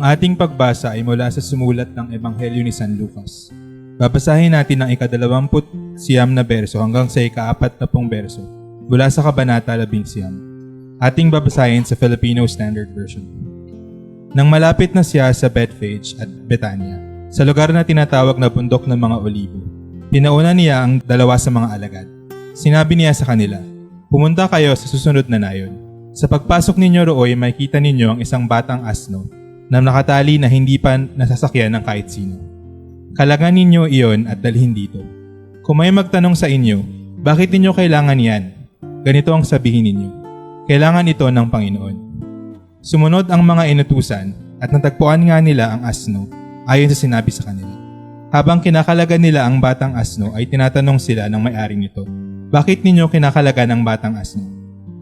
Ang ating pagbasa ay mula sa sumulat ng Ebanghelyo ni San Lucas. Babasahin natin ang ikadalawamput siyam na berso hanggang sa ikaapat na pong berso mula sa Kabanata 11. Ating babasahin sa Filipino Standard Version. Nang malapit na siya sa Bethphage at Betania, sa lugar na tinatawag na bundok ng mga olibo, pinauna niya ang dalawa sa mga alagad. Sinabi niya sa kanila, Pumunta kayo sa susunod na nayon. Sa pagpasok ninyo rooy, makikita ninyo ang isang batang asno na nakatali na hindi pa nasasakyan ng kahit sino. Kalangan ninyo iyon at dalhin dito. Kung may magtanong sa inyo, bakit ninyo kailangan yan? Ganito ang sabihin ninyo. Kailangan ito ng Panginoon. Sumunod ang mga inutusan at natagpuan nga nila ang asno ayon sa sinabi sa kanila. Habang kinakalagan nila ang batang asno ay tinatanong sila ng may-ari nito, Bakit ninyo kinakalagan ang batang asno?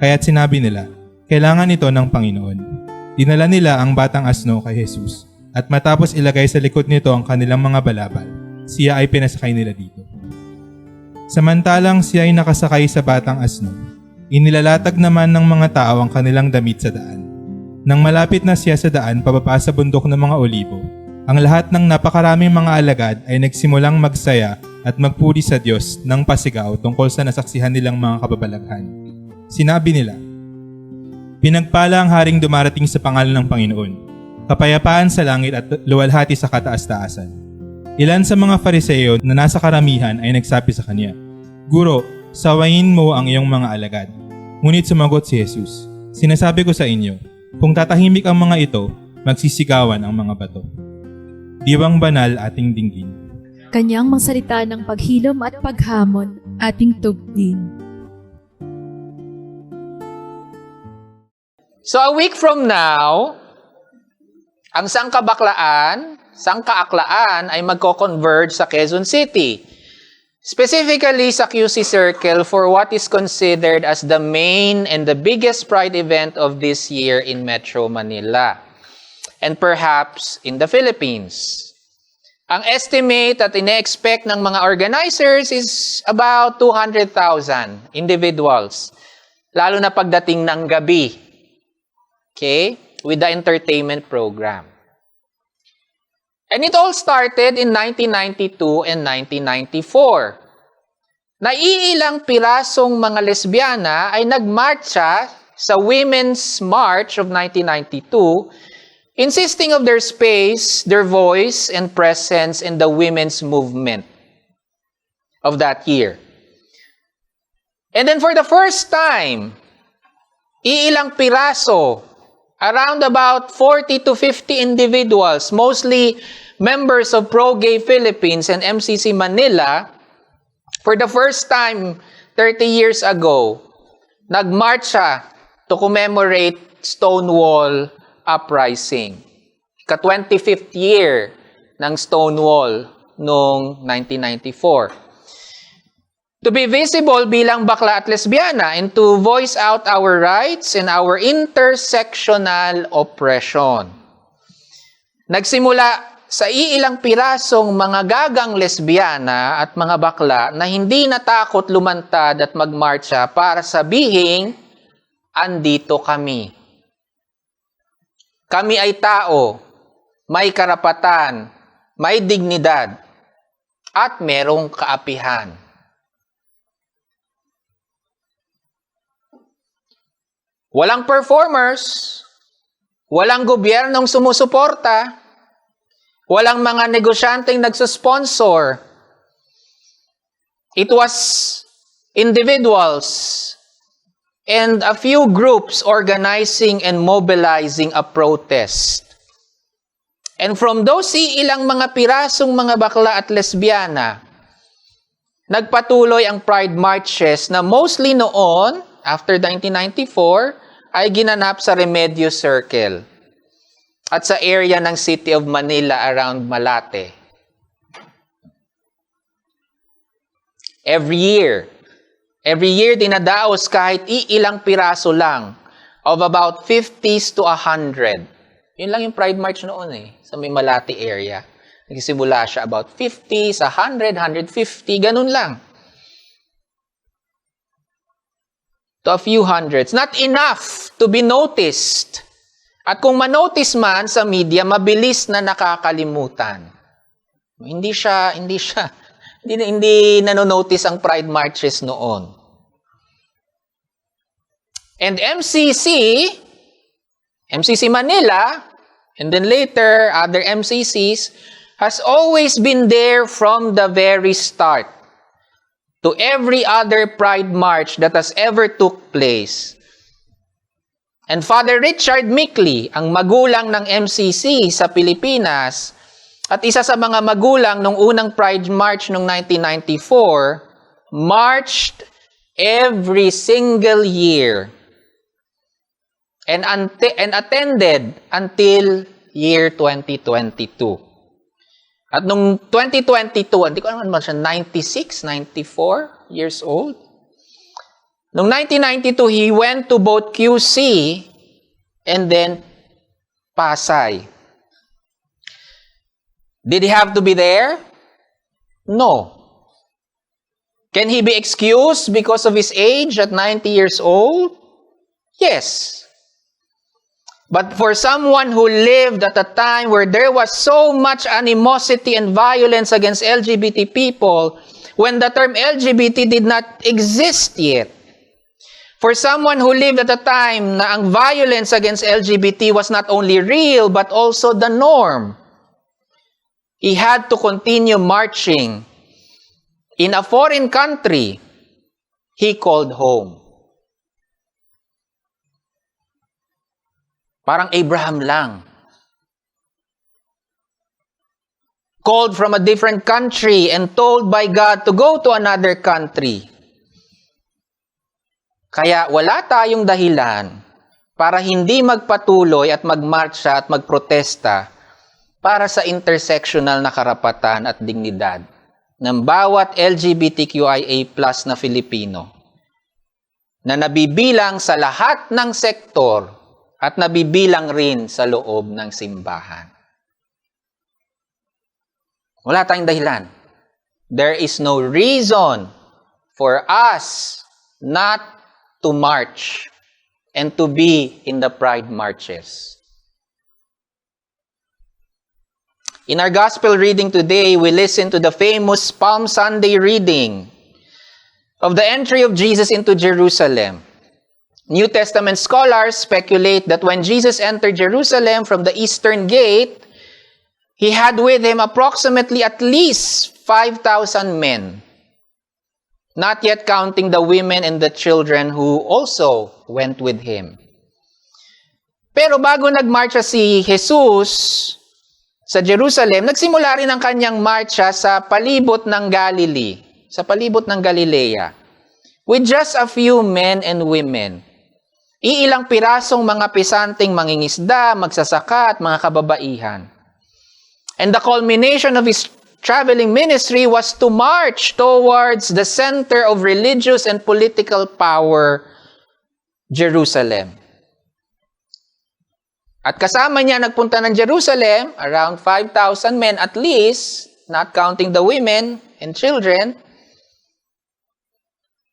Kaya't sinabi nila, Kailangan ito ng Panginoon. Dinala nila ang batang asno kay Jesus at matapos ilagay sa likod nito ang kanilang mga balabal, siya ay pinasakay nila dito. Samantalang siya ay nakasakay sa batang asno, inilalatag naman ng mga tao ang kanilang damit sa daan. Nang malapit na siya sa daan pababa sa bundok ng mga olibo, ang lahat ng napakaraming mga alagad ay nagsimulang magsaya at magpuri sa Diyos ng pasigaw tungkol sa nasaksihan nilang mga kababalaghan. Sinabi nila, Pinagpala ang haring dumarating sa pangalan ng Panginoon, kapayapaan sa langit at luwalhati sa kataas-taasan. Ilan sa mga fariseo na nasa karamihan ay nagsabi sa kanya, Guro, sawayin mo ang iyong mga alagad. Ngunit sumagot si Jesus, Sinasabi ko sa inyo, kung tatahimik ang mga ito, magsisigawan ang mga bato. Diwang banal ating dinggin. Kanyang magsalita ng paghilom at paghamon, ating tugdin. So a week from now, ang sangkabaklaan, sangkaaklaan ay magko-converge sa Quezon City. Specifically sa QC Circle for what is considered as the main and the biggest pride event of this year in Metro Manila. And perhaps in the Philippines. Ang estimate at ine-expect ng mga organizers is about 200,000 individuals. Lalo na pagdating ng gabi. Okay? With the entertainment program. And it all started in 1992 and 1994. Naiilang pirasong mga lesbiana ay nagmarcha sa Women's March of 1992 insisting of their space, their voice, and presence in the women's movement of that year. And then for the first time, iilang piraso, around about 40 to 50 individuals, mostly members of Pro-Gay Philippines and MCC Manila, for the first time 30 years ago, nagmarcha to commemorate Stonewall Uprising. Ka-25th year ng Stonewall noong 1994. To be visible bilang bakla at lesbiana and to voice out our rights and our intersectional oppression. Nagsimula sa iilang pirasong mga gagang lesbiana at mga bakla na hindi natakot lumantad at magmarcha para sabihin, andito kami. Kami ay tao, may karapatan, may dignidad, at merong kaapihan. Walang performers, walang gobyernong sumusuporta, walang mga negosyanteng nagsusponsor. It was individuals and a few groups organizing and mobilizing a protest. And from those ilang mga pirasong mga bakla at lesbiana, nagpatuloy ang Pride Marches na mostly noon, after 1994, ay ginanap sa Remedio Circle at sa area ng City of Manila around Malate. Every year, Every year, dinadaos kahit iilang piraso lang of about 50s to 100. Yun lang yung Pride March noon eh, sa may Malati area. Nagsimula siya about 50s, 100, 150, ganun lang. To a few hundreds. Not enough to be noticed At kung manotice man sa media, mabilis na nakakalimutan. Hindi siya, hindi siya, hindi, hindi nanonotice ang Pride Marches noon. And MCC, MCC Manila, and then later other MCCs, has always been there from the very start to every other Pride March that has ever took place. And Father Richard Mickley, ang magulang ng MCC sa Pilipinas, at isa sa mga magulang nung unang Pride March noong 1994, marched every single year and, and attended until year 2022. At nung 2022, hindi ko naman siya, 96, 94 years old. Nung 1992, he went to both QC and then Pasay. Did he have to be there? No. Can he be excused because of his age at 90 years old? Yes. But for someone who lived at a time where there was so much animosity and violence against LGBT people, when the term LGBT did not exist yet, for someone who lived at a time na ang violence against LGBT was not only real but also the norm, he had to continue marching in a foreign country he called home. Parang Abraham lang. Called from a different country and told by God to go to another country. Kaya wala tayong dahilan para hindi magpatuloy at magmarcha at magprotesta para sa intersectional na karapatan at dignidad ng bawat LGBTQIA plus na Filipino na nabibilang sa lahat ng sektor at nabibilang rin sa loob ng simbahan. Wala tayong dahilan. There is no reason for us not to march and to be in the pride marches. In our gospel reading today, we listen to the famous Palm Sunday reading of the entry of Jesus into Jerusalem. New Testament scholars speculate that when Jesus entered Jerusalem from the eastern gate, he had with him approximately at least 5,000 men, not yet counting the women and the children who also went with him. Pero bago nagmarcha si Jesus sa Jerusalem, nagsimula rin ang kanyang marcha sa palibot ng Galilee, sa palibot ng Galilea, with just a few men and women. Iilang pirasong mga pisanteng mangingisda, magsasaka at mga kababaihan. And the culmination of his traveling ministry was to march towards the center of religious and political power, Jerusalem. At kasama niya nagpunta ng Jerusalem, around 5,000 men at least, not counting the women and children.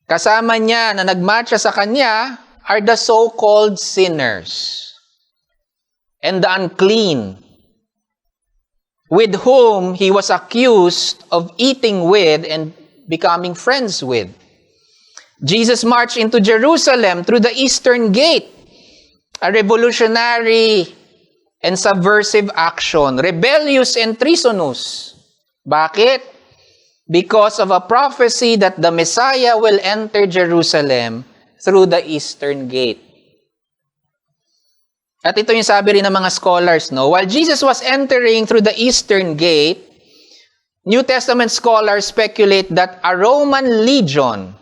Kasama niya na nagmarcha sa kanya are the so-called sinners and the unclean, with whom he was accused of eating with and becoming friends with. Jesus marched into Jerusalem through the eastern gate, a revolutionary and subversive action, rebellious and treasonous. Bakit? Because of a prophecy that the Messiah will enter Jerusalem through the eastern gate. At ito yung sabi rin ng mga scholars, no? While Jesus was entering through the eastern gate, New Testament scholars speculate that a Roman legion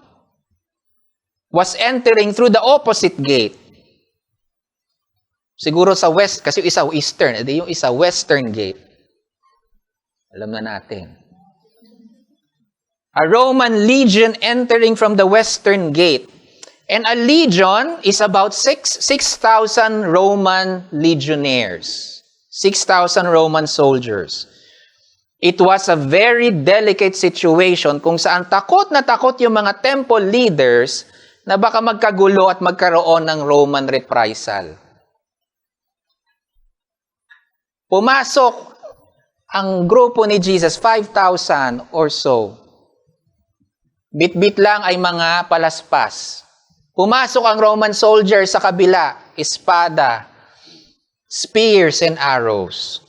was entering through the opposite gate. Siguro sa west, kasi yung isa eastern, edi yung isa western gate. Alam na natin. A Roman legion entering from the western gate. And a legion is about 6 6,000 Roman legionnaires. 6,000 Roman soldiers. It was a very delicate situation kung saan takot na takot yung mga temple leaders na baka magkagulo at magkaroon ng Roman reprisal. pumasok ang grupo ni Jesus, 5,000 or so. Bit-bit lang ay mga palaspas. Pumasok ang Roman soldier sa kabila, espada, spears and arrows.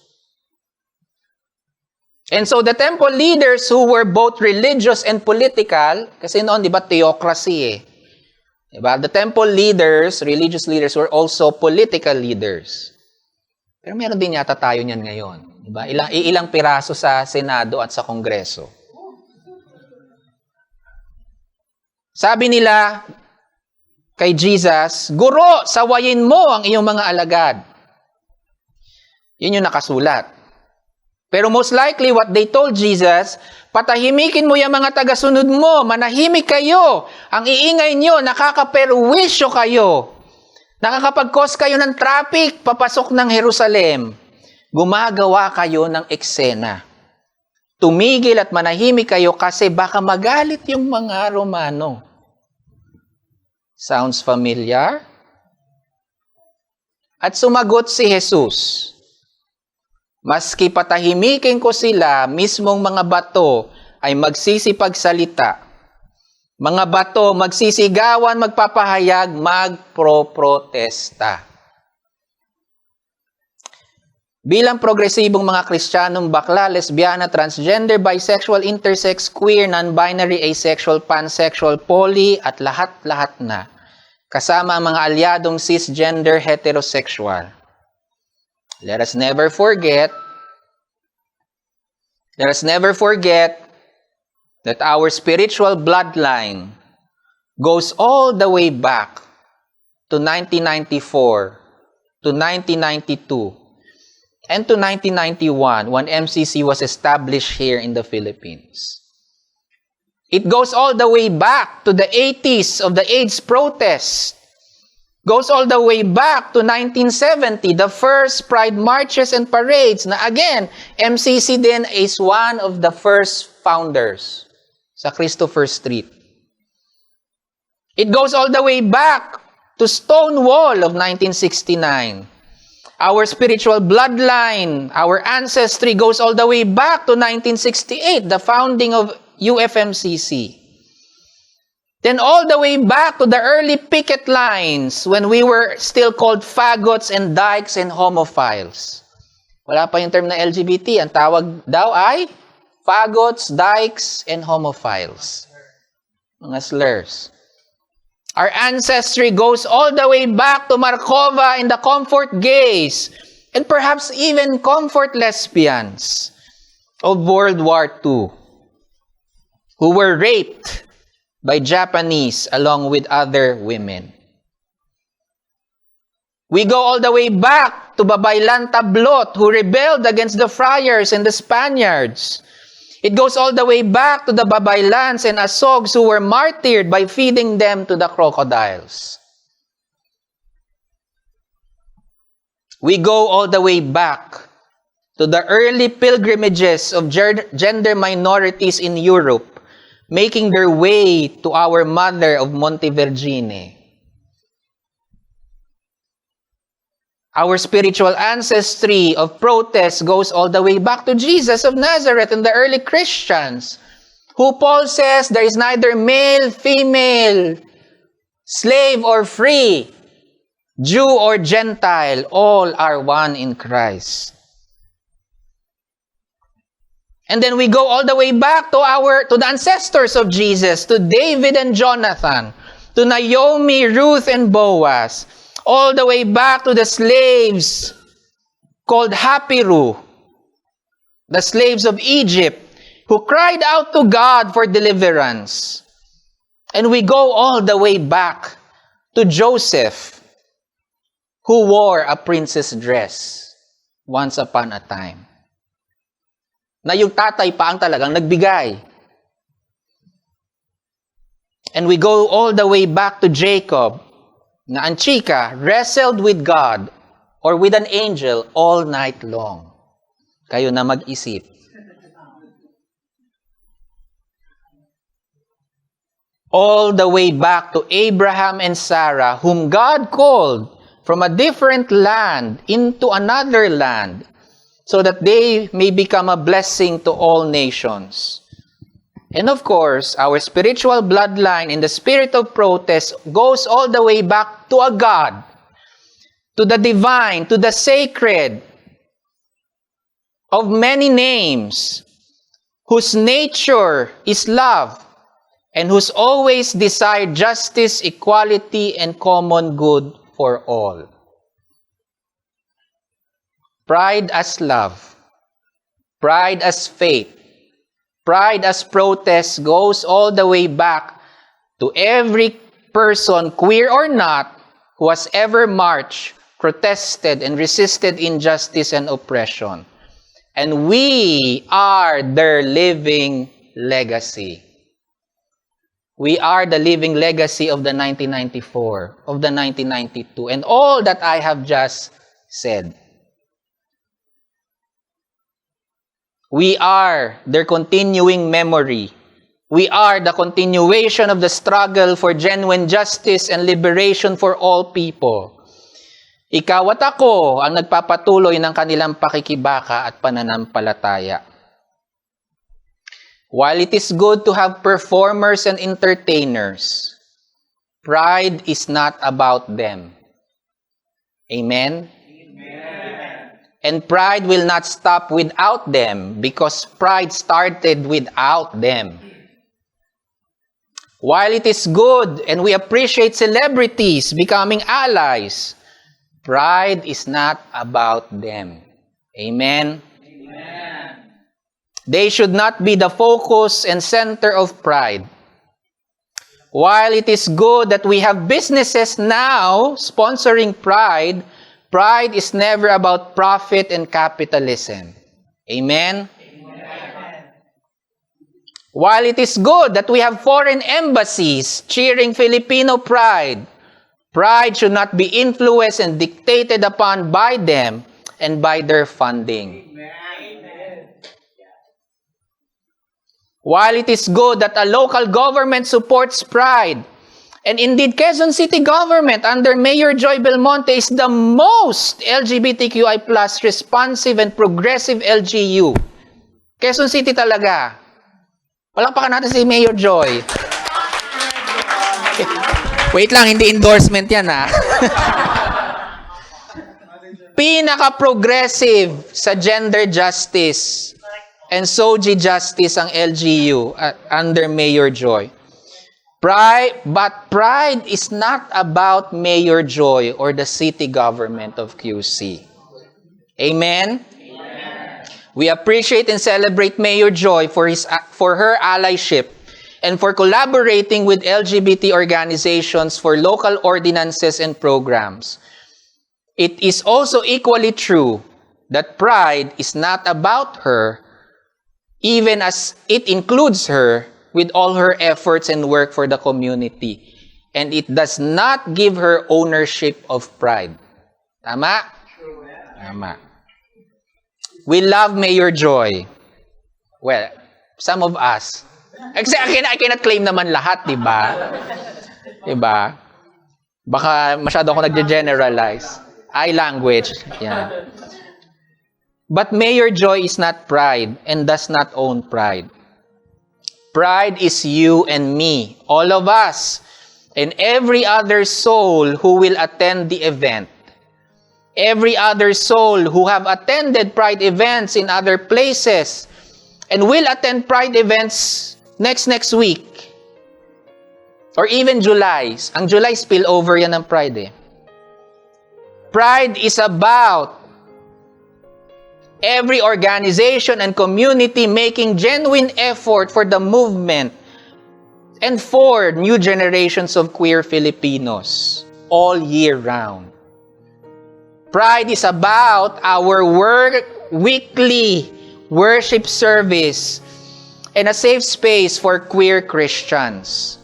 And so the temple leaders who were both religious and political, kasi noon, di ba, theocracy eh. Di ba? The temple leaders, religious leaders, were also political leaders. Pero meron din yata tayo niyan ngayon. Di ba? Ilang, ilang piraso sa Senado at sa Kongreso. Sabi nila kay Jesus, Guro, sawayin mo ang iyong mga alagad. Yun yung nakasulat. Pero most likely, what they told Jesus, patahimikin mo yung mga tagasunod mo, manahimik kayo, ang iingay nyo, nakakaperwisyo kayo, nakakapag-cause kayo ng traffic papasok ng Jerusalem, gumagawa kayo ng eksena. Tumigil at manahimik kayo kasi baka magalit yung mga Romano. Sounds familiar? At sumagot si Jesus, Maski patahimikin ko sila, mismong mga bato ay magsisipagsalita. Mga bato magsisigawan, magpapahayag, magpro-protesta. Bilang progresibong mga Kristiyanong bakla, lesbiana, transgender, bisexual, intersex, queer, non-binary, asexual, pansexual, poly, at lahat-lahat na. Kasama ang mga alyadong cisgender heterosexual. Let us never forget, let us never forget that our spiritual bloodline goes all the way back to 1994, to 1992, and to 1991 when MCC was established here in the Philippines. It goes all the way back to the 80s of the AIDS protest goes all the way back to 1970, the first Pride marches and parades na again, MCC din is one of the first founders sa Christopher Street. It goes all the way back to Stonewall of 1969. Our spiritual bloodline, our ancestry goes all the way back to 1968, the founding of UFMCC. Then all the way back to the early picket lines when we were still called fagots and dykes and homophiles. Wala pa yung term na LGBT. Ang tawag daw ay fagots, dykes, and homophiles. Mga slurs. Our ancestry goes all the way back to Markova and the comfort gays, and perhaps even comfort lesbians of World War II, who were raped by Japanese along with other women. We go all the way back to Babaylan Tablot, who rebelled against the friars and the Spaniards. It goes all the way back to the Babaylans and Asogs who were martyred by feeding them to the crocodiles. We go all the way back to the early pilgrimages of gender minorities in Europe making their way to our mother of Montevergine. Our spiritual ancestry of protest goes all the way back to Jesus of Nazareth and the early Christians, who Paul says there is neither male, female, slave or free, Jew or Gentile, all are one in Christ. And then we go all the way back to our to the ancestors of Jesus, to David and Jonathan, to Naomi, Ruth and Boaz, all the way back to the slaves called Hapiru, the slaves of Egypt, who cried out to God for deliverance. And we go all the way back to Joseph, who wore a princess dress once upon a time na yung tatay pa ang talagang nagbigay. And we go all the way back to Jacob, na ang chika wrestled with God or with an angel all night long. Kayo na mag-isip. All the way back to Abraham and Sarah, whom God called from a different land into another land so that they may become a blessing to all nations. And of course, our spiritual bloodline in the spirit of protest goes all the way back to a God, to the divine, to the sacred, of many names, whose nature is love, and whose always desire justice, equality, and common good for all. Pride as love, pride as faith, pride as protest goes all the way back to every person, queer or not, who has ever marched, protested, and resisted injustice and oppression. And we are their living legacy. We are the living legacy of the 1994, of the 1992, and all that I have just said. We are their continuing memory. We are the continuation of the struggle for genuine justice and liberation for all people. Ikaw at ako ang nagpapatuloy ng kanilang pakikibaka at pananampalataya. While it is good to have performers and entertainers, pride is not about them. Amen? And pride will not stop without them because pride started without them. While it is good and we appreciate celebrities becoming allies, pride is not about them. Amen? They should not be the focus and center of pride. While it is good that we have businesses now sponsoring pride, pride is never about profit and capitalism. Amen? While it is good that we have foreign embassies cheering Filipino pride, pride should not be influenced and dictated upon by them and by their funding. While it is good that a local government supports pride, and indeed Quezon City government under Mayor Joy Belmonte is the most LGBTQI plus responsive and progressive LGU. Quezon City talaga. Palakpakan natin si Mayor Joy. Wait lang, hindi endorsement yan ha. Pinaka-progressive sa gender justice and SOGI justice ang LGU uh, under Mayor Joy. Pride, but pride is not about Mayor Joy or the city government of QC. Amen? We appreciate and celebrate Mayor Joy for his for her allyship and for collaborating with LGBT organizations for local ordinances and programs. It is also equally true that pride is not about her even as it includes her with all her efforts and work for the community. And it does not give her ownership of pride. Tama? Tama. We love Mayor Joy. Well, some of us. Kasi I cannot, claim naman lahat, di ba? Di ba? Baka masyado ako nagge-generalize. I language. Yan. But Mayor Joy is not pride and does not own pride. Pride is you and me, all of us, and every other soul who will attend the event. Every other soul who have attended pride events in other places and will attend pride events next next week. Or even July. Ang July spillover yan ng pride eh. Pride is about every organization and community making genuine effort for the movement and for new generations of queer Filipinos all year round. Pride is about our work weekly worship service and a safe space for queer Christians.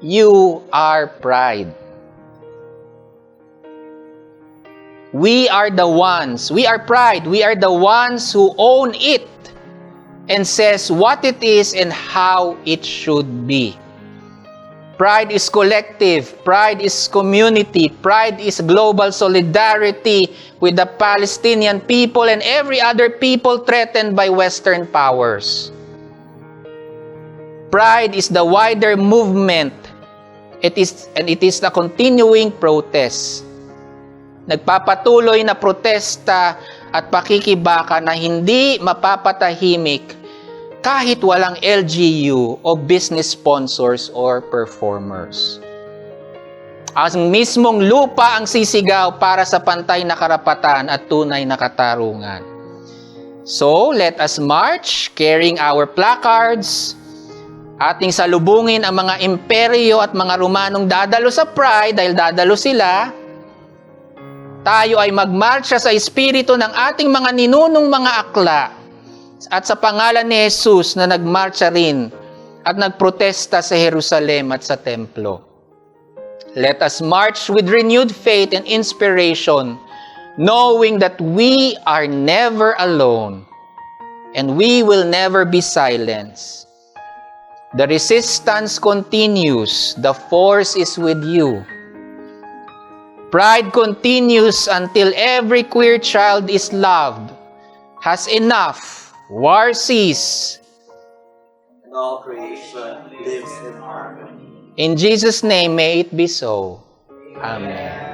You are pride. We are the ones, we are pride, we are the ones who own it and says what it is and how it should be. Pride is collective. Pride is community. Pride is global solidarity with the Palestinian people and every other people threatened by Western powers. Pride is the wider movement. It is and it is the continuing protest. Nagpapatuloy na protesta at pakikibaka na hindi mapapatahimik kahit walang LGU o business sponsors or performers. Ang mismong lupa ang sisigaw para sa pantay na karapatan at tunay na katarungan. So, let us march carrying our placards, ating salubungin ang mga imperyo at mga Romanong dadalo sa pride dahil dadalo sila. Tayo ay magmarcha sa espiritu ng ating mga ninunong mga akla at sa pangalan ni Jesus na nagmarcha rin at nagprotesta sa Jerusalem at sa templo. Let us march with renewed faith and inspiration, knowing that we are never alone and we will never be silenced. The resistance continues. The force is with you. Pride continues until every queer child is loved, has enough, war cease. and all creation lives in harmony. In Jesus' name, may it be so. Amen.